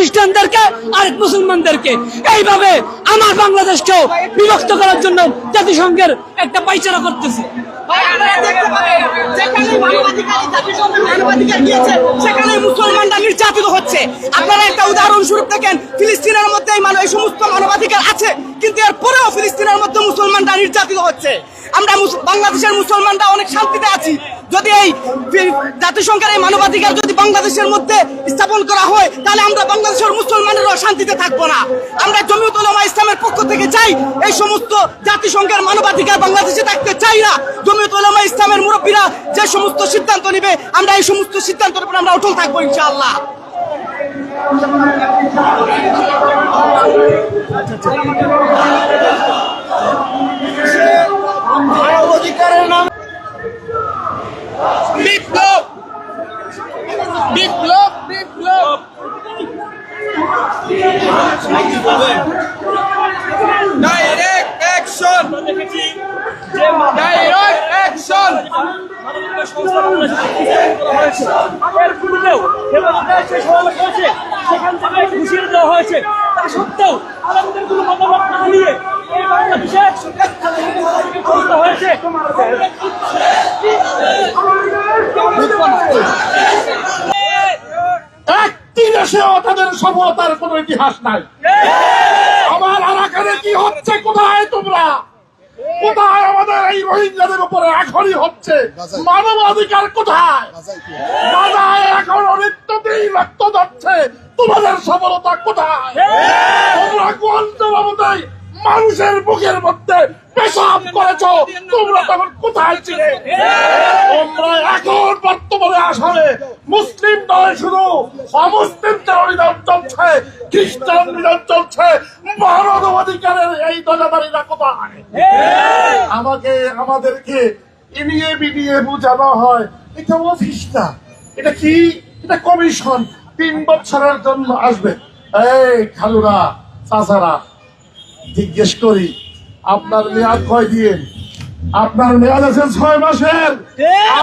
খ্রিস্টানদেরকে, আরেক মুসলমানদেরকে। এইভাবে আমার বাংলাদেশকেও বিভক্ত করার জন্য জাতিসংঘের একটা পাইচারা করতেছে। সেখানে মুসলমানরা হচ্ছে। আপনারা একটা উদাহরণস্বরূপ দেখেন, ফিলিস্তিনের আছে, কিন্তু ফিলিস্তিনের মধ্যে মুসলমানরা নির্যাতিত হচ্ছে। আমরা বাংলাদেশের মুসলমানরা অনেক শান্তিতে আছি। যদি এই জাতিসংঘের এই মানবাধিকার যদি বাংলাদেশের মধ্যে স্থাপন করা হয়, তাহলে আমরা বাংলাদেশের মুসলমানেরও শান্তিতে থাকব না। আমরা জমিয়ত উলামা ইসলামের পক্ষ থেকে চাই এই সমস্ত জাতিসংঘের মানবাধিকার বাংলাদেশে থাকতে চাই না। জমিয়ত উলামা ইসলামের মুরব্বীরা যে সমস্ত সিদ্ধান্ত নিবে, আমরা এই সমস্ত সিদ্ধান্তের উপর আমরা অটল থাকব ইনশাআল্লাহ। মানবাধিকারের বিপ্লব বিপ্লব বিপ্লব ডাইরেক্ট অ্যাকশন ডাইরেক্ট অ্যাকশন এর পূর্বেও সেখান থেকে ঘুষিয়ে হয়েছে তা সত্ত্বেও আলমদের কোনো মতামত নিয়ে এই বাংলাদেশে হয়েছে দেশেও তাদের সফলতার কোন ইতিহাস নাই। আমার এলাকায় কি হচ্ছে? কোথায় তোমরা? কোথায় আমাদের এই রোহিঙ্গাদের উপরে এখনই হচ্ছে? মানবাধিকার কোথায়? এখন রক্ত যাচ্ছে তোমাদের সফলতা কোথায়? তোমরা মানুষের বুকের মধ্যে করেছ। তোমরা তখন কোথায় ছিলে? তোমরা এখন বর্তমানে আসামে মুসলিম নয়, শুধু অমুসলিমদের অভিযান চলছে, খ্রিস্টান অভিযান চলছে মানব অধিকারের এই দজাদারিরা কোথায় আমাকে, আমাদেরকে ইনিয়ে বিনিয়ে বোঝানো হয়, এটা অফিস না এটা কি? এটা কমিশন, তিন বছরের জন্য আসবে। এই খালুরা, চাচারা, জিজ্ঞেস করি, আপনার মেয়াদ কয় দিন? আপনার মেয়াদ আছে ছয় মাসের।